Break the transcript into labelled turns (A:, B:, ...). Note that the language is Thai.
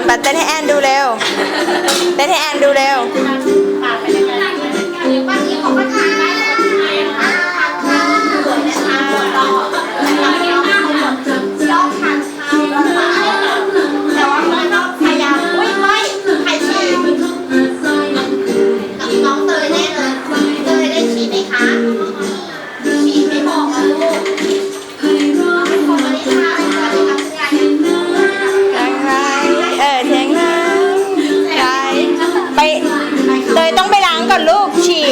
A: นปัดเต้นให้แอนดูเร็ว เต้นให้แอนดูเร็ว
B: Thank you.
A: ไปเตยต้องไปล้างก่อนลูกฉี่